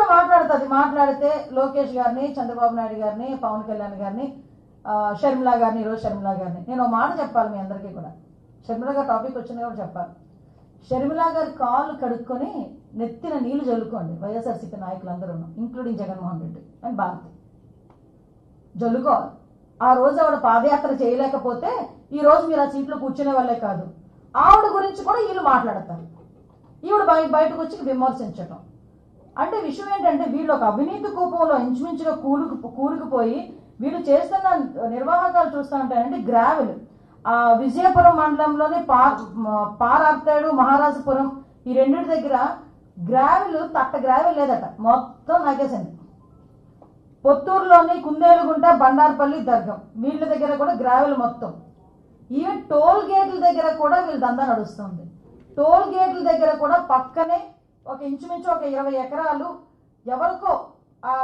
కూడా మాట్లాడుతుంది మాట్లాడితే లోకేష్ గారిని చంద్రబాబు నాయుడు గారిని పవన్ కళ్యాణ్ గారిని షర్మిలా గారిని ఈరోజు షర్మిలా గారిని. నేను ఒక మాట చెప్పాలి మీ అందరికీ కూడా. షర్మిలా గారి టాపిక్ వచ్చింది కూడా చెప్పాలి. షర్మిలా గారి కాళ్ళు కడుక్కొని నెత్తిన నీళ్ళు జల్లుకోండి. వైఎస్ఆర్సీపీ నాయకులందరూ ఇంక్లూడింగ్ జగన్మోహన్ రెడ్డి అండ్ భారతి. జల్లుకోవాలి. ఆ రోజు ఆవిడ పాదయాత్ర చేయలేకపోతే ఈ రోజు మీరు ఆ సీట్లో కూర్చునే వాళ్ళే కాదు. ఆవిడ గురించి కూడా వీళ్ళు మాట్లాడతారు. ఈవిడ బయటకు వచ్చి విమర్శించటం. అంటే విషయం ఏంటంటే వీళ్ళు ఒక అవినీతి కూపంలో ఇంచుమించుగా కూరుకు కూరుకుపోయి వీళ్ళు చేస్తున్న నిర్వాహకాలు చూస్తూ ఉంటారంటే గ్రావెల్. ఆ విజయపురం మండలంలోనే పా పారార్తాడు మహారాజపురం ఈ రెండింటి దగ్గర గ్రావెల్ తట్ట గ్రావెల్ లేదట. మొత్తం నాకేసింది పొత్తూరులోని కుందేలుగుంట బండార్పల్లి దర్గం. వీళ్ళ దగ్గర కూడా గ్రావెల్ మొత్తం. ఈవెన్ టోల్ గేట్ల దగ్గర కూడా వీళ్ళ దందా నడుస్తుంది. టోల్ గేట్ల దగ్గర కూడా పక్కనే ఒక ఇంచుమించు ఒక ఇరవై ఎకరాలు ఎవరికో ఆ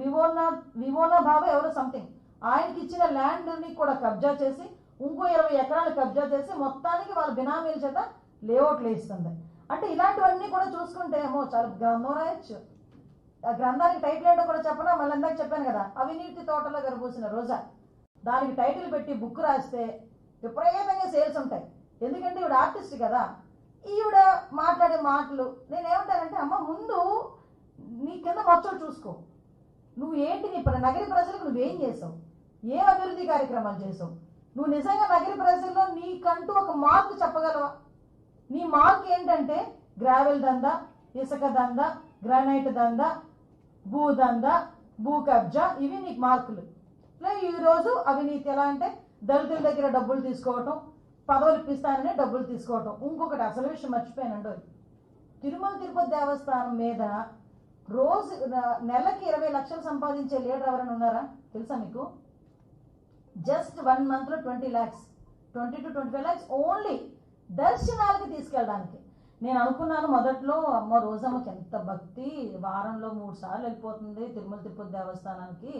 వివోనా వివోనా బాబు ఎవరో సంథింగ్ ఆయనకి ఇచ్చిన ల్యాండ్ని కూడా కబ్జా చేసి ఇంకో ఇరవై ఎకరాలు కబ్జా చేసి మొత్తానికి వాళ్ళ బినామీల చేత లేఅవుట్లు ఇస్తుంది అంటే ఇలాంటివన్నీ కూడా చూసుకుంటే ఏమో చాలా గ్రంథం రాయొచ్చు ఆ గ్రంథానికి టైటిల్ ఏంటో కూడా చెప్పనా? మళ్ళీ ఇందాక చెప్పాను కదా అవినీతి తోటలో విరబూసిన రోజా. దానికి టైటిల్ పెట్టి బుక్ రాస్తే విపరీతంగా సేల్స్ ఉంటాయి. ఎందుకంటే ఇవి ఆర్టిస్ట్ కదా. ఈవిడ మాట్లాడే మాటలు. నేనేమంటానంటే అమ్మ ముందు నీ కింద మచ్చలు చూసుకో. నువ్వు ఏంటి నీ నగర ప్రజలకు నువ్వేం చేసావు? ఏ అభివృద్ధి కార్యక్రమాలు చేసావు? నువ్వు నిజంగా నగర ప్రజల్లో నీకంటూ ఒక మార్కు చెప్పగలవా? నీ మార్క్ ఏంటంటే గ్రావెల్ దందా ఇసుక దందా గ్రానైట్ దందా భూ దందా భూ కబ్జా ఇవి నీకు మార్కులు లే ఈరోజు అవినీతి ఎలా అంటే దళితుల దగ్గర డబ్బులు తీసుకోవటం పదవులు ఇప్పిస్తానని డబ్బులు తీసుకోవటం. ఇంకొకటి అసలు విషయం మర్చిపోయానండి తిరుమల తిరుపతి దేవస్థానం మీద రోజు నెలకి ఇరవై లక్షలు సంపాదించే లీడర్ ఎవరైనా ఉన్నారా? తెలుసా మీకు? జస్ట్ వన్ మంత్లో twenty lakhs twenty two twenty five lakhs only దర్శనాలకి తీసుకెళ్ళడానికి. నేను అనుకున్నాను మొదట్లో అమ్మ రోజమ్మకి ఎంత భక్తి వారంలో మూడు సార్లు వెళ్ళిపోతుంది తిరుమల తిరుపతి దేవస్థానానికి.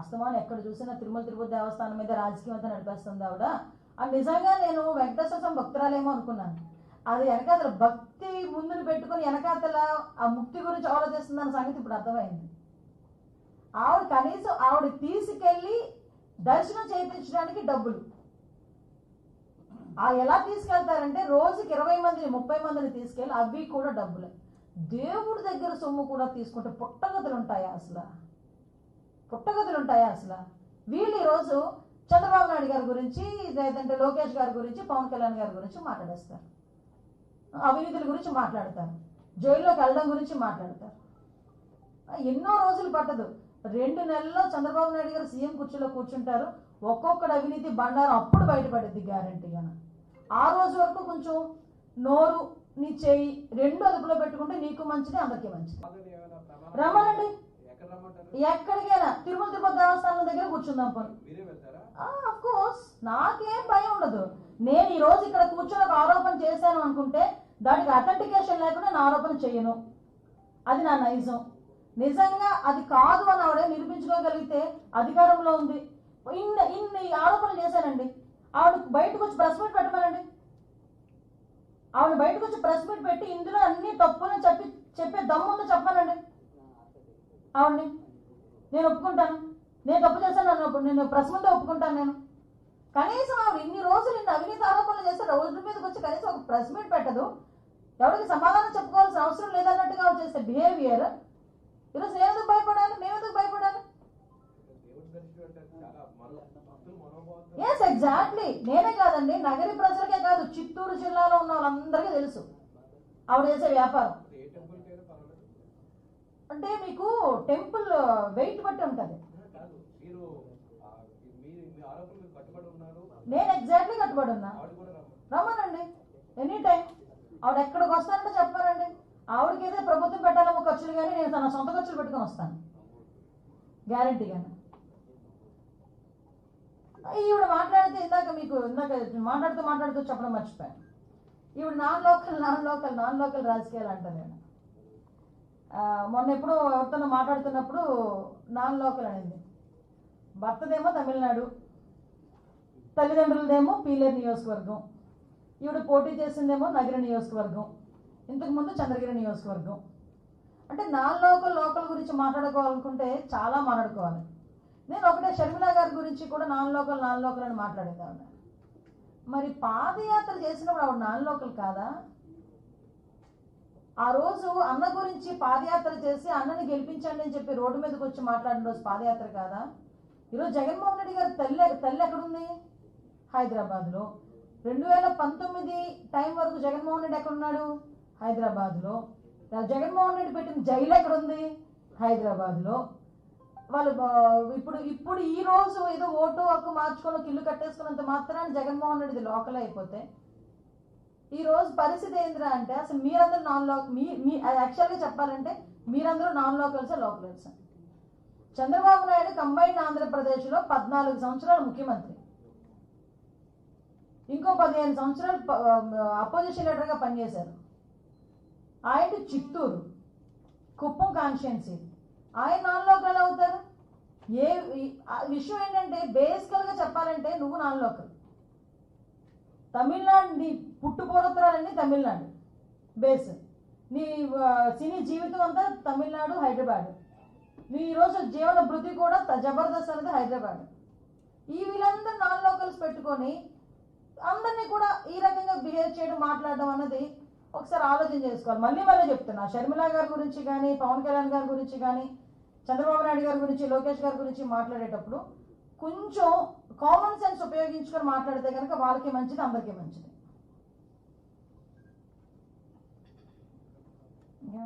అస్తమానం ఎక్కడ చూసినా తిరుమల తిరుపతి దేవస్థానం మీద రాజకీయం అంతా నడిపేస్తుంది ఆవిడ. అది నిజంగా నేను వెంకటేశ్వర స్వామి భక్తురాలేమో అనుకున్నాను. అది వెనకాతల భక్తి ముందుని పెట్టుకొని వెనకాతల ఆ ముక్తి గురించి ఆలోచిస్తుందన్న సంగతి ఇప్పుడు అర్థమైంది. ఆవిడ కనీసం ఆవిడ తీసుకెళ్ళి దర్శనం చేయించడానికి డబ్బులు. ఆ ఎలా తీసుకెళ్తారంటే రోజుకి ఇరవై మందిని ముప్పై మందిని తీసుకెళ్ళి అవి కూడా డబ్బులే. దేవుడి దగ్గర సొమ్ము కూడా తీసుకుంటే పుట్టగతులు ఉంటాయా అసలు? పుట్టగతులు ఉంటాయా అసలు? వీళ్ళు ఈరోజు చంద్రబాబు నాయుడు గారి గురించి లేదంటే లోకేష్ గారి గురించి పవన్ కళ్యాణ్ గారి గురించి మాట్లాడేస్తారు. అవినీతుల గురించి మాట్లాడతారు. జైల్లోకి వెళ్ళడం గురించి మాట్లాడతారు. ఎన్నో రోజులు పట్టదు. రెండు నెలల్లో చంద్రబాబు నాయుడు గారు సీఎం కుర్చీలో కూర్చుంటారు. ఒక్కొక్కటి అవినీతి బండారం అప్పుడు బయటపడుద్ది గ్యారంటీగా ఆ రోజు వరకు కొంచెం నోరు నీ చేయి రెండు అదుపులో పెట్టుకుంటే నీకు మంచిది అందరికీ మంచిది. రమ్మనండి. ఎక్కడికైనా తిరుమల తిరుపతి దేవస్థానం దగ్గర కూర్చుందాం పోనీ. కోర్స్ నాకేం భయం ఉండదు. నేను ఈ రోజు ఇక్కడ కూర్చొని ఒక ఆరోపణ చేశాను అనుకుంటే దానికి అథెంటికేషన్ లేకుండా నేను ఆరోపణ చేయను. అది నా నైజం. నిజంగా అది కాదు అని ఆవిడ నిరూపించుకోగలిగితే అధికారంలో ఉంది. ఇన్ని ఇన్ని ఆరోపణలు చేశానండి. ఆవిడ బయటకు వచ్చి ప్రెస్ మీట్ పెట్టమనండి. ఆవిడ బయటకు వచ్చి ప్రెస్ మీట్ పెట్టి ఇందులో అన్ని తప్పులని చెప్పి చెప్పే దమ్ముందో చెప్పానండి. ఆవిడని నేను ఒప్పుకుంటాను. నేను తప్పు చేశాను అన్నప్పుడు నేను ప్రశ్నతో ఒప్పుకుంటాను నేను. కనీసం ఆవిడ ఇన్ని రోజులు ఇన్ని అవినీతి ఆరోపణలు చేస్తే రోజుల మీదకి వచ్చి కనీసం ఒక ప్రెస్ మీట్ పెట్టదు. ఎవరికి సమాధానం చెప్పుకోవాల్సిన అవసరం లేదన్నట్టుగా చేసే బిహేవియర్ ఈరోజు నేను ఎందుకు భయపడాలి? మేము ఎందుకు భయపడాలి? ఎస్ ఎగ్జాక్ట్లీ నేనే కాదండి నగరి ప్రజలకే కాదు చిత్తూరు జిల్లాలో ఉన్న వాళ్ళందరికీ తెలుసు. ఆవిడ చేసే వ్యాపారం. అంటే మీకు టెంపుల్ వెయిట్ బట్టి ఉంటుంది. నేను ఎగ్జాక్ట్లీ కట్టుబడి ఉన్నా. రమ్మనండి. Any time. ఆవిడ ఎక్కడికి వస్తానంటే చెప్పారండి. ఆవిడకి ఏదో ప్రభుత్వం పెట్టాలేమో ఖర్చులు కానీ నేను తన సొంత ఖర్చులు పెట్టుకొని వస్తాను. గ్యారంటీగానే. ఈవిడ మాట్లాడితే ఇందాక మీకు ఇందాక మాట్లాడుతూ మాట్లాడుతూ చెప్పడం మర్చిపోయాను. ఈవిడ non local non local non local రాజకీయాలు అంటారు నేను. మొన్న ఎప్పుడో ఎవరితోనో మాట్లాడుతున్నప్పుడు నాన్ లోకల్ అనింది భర్తదేమో తమిళనాడు తల్లిదండ్రులదేమో పీలేరు నియోజకవర్గం ఈవిడ పోటీ చేసిందేమో నగర నియోజకవర్గం ఇంతకుముందు చంద్రగిరి నియోజకవర్గం. అంటే నాన్ లోకల్ లోకల్ గురించి మాట్లాడుకోవాలనుకుంటే చాలా మాట్లాడుకోవాలి. నేను ఒకటే షర్మిల గారి గురించి కూడా నాన్ లోకల్ నాన్ లోకల్ అని మాట్లాడేదాన్ని. మరి పాదయాత్ర చేసినప్పుడు ఆవిడ నాన్ లోకల్ కాదా? ఆ రోజు అన్న గురించి పాదయాత్ర చేసి అన్నని గెలిపించండి అని చెప్పి రోడ్డు మీదకి వచ్చి మాట్లాడిన రోజు పాదయాత్ర కాదా? ఈరోజు జగన్మోహన్ రెడ్డి గారి తల్లి తల్లి ఎక్కడుంది? హైదరాబాద్లో. రెండు వేల పంతొమ్మిది టైం వరకు జగన్మోహన్ రెడ్డి ఎక్కడున్నాడు? హైదరాబాద్లో. జగన్మోహన్ రెడ్డి పెట్టిన జైలు ఎక్కడుంది? హైదరాబాద్లో. వాళ్ళు ఇప్పుడు ఇప్పుడు ఈ రోజు ఏదో ఓటు హక్కు మార్చుకొని ఒక ఇల్లు కట్టేసుకున్నంత మాత్రాన్ని జగన్మోహన్ రెడ్డిది లోకల్ అయిపోతే ఈ రోజు పరిస్థితి ఏందిరా అంటే అసలు మీరందరూ నాన్ లోక్ మీ మీ యాక్చువల్గా చెప్పాలంటే మీరందరూ non locals locals Chandrababu Naidu combined ఆంధ్రప్రదేశ్లో పద్నాలుగు సంవత్సరాలు ముఖ్యమంత్రి. ఇంకో పదిహేను సంవత్సరాలు అపోజిషన్ లీడర్గా పనిచేశారు. ఆయన చిత్తూరు కుప్పం కాన్స్టిట్యున్సీ ఆయన నాన్ లోకల్ అవుతారు. ఏ ఆ విషయం ఏంటంటే బేసికల్గా చెప్పాలంటే నువ్వు నాన్ లోకల్ తమిళనాడు నీ పుట్టు తమిళనాడు. బేస్. నీ సినీ జీవితం అంతా తమిళనాడు హైదరాబాద్. నీ ఈరోజు జీవన భృతి కూడా జబర్దస్త్ అనేది హైదరాబాద్. ఈ వీళ్ళందరూ నాన్ లోకల్స్ పెట్టుకొని అందరినీ కూడా ఈ రకంగా బిహేవ్ చేయడం మాట్లాడడం అన్నది ఒకసారి ఆలోచన చేసుకోవాలి. మళ్ళీ మళ్ళీ చెప్తున్నా. షర్మిల గారి గురించి కానీ పవన్ కళ్యాణ్ గారి గురించి కానీ చంద్రబాబు నాయుడు గారి గురించి లోకేష్ గారి గురించి మాట్లాడేటప్పుడు కొంచెం కామన్ సెన్స్ ఉపయోగించుకొని మాట్లాడితే కనుక వాళ్ళకి మంచిది అందరికీ మంచిది.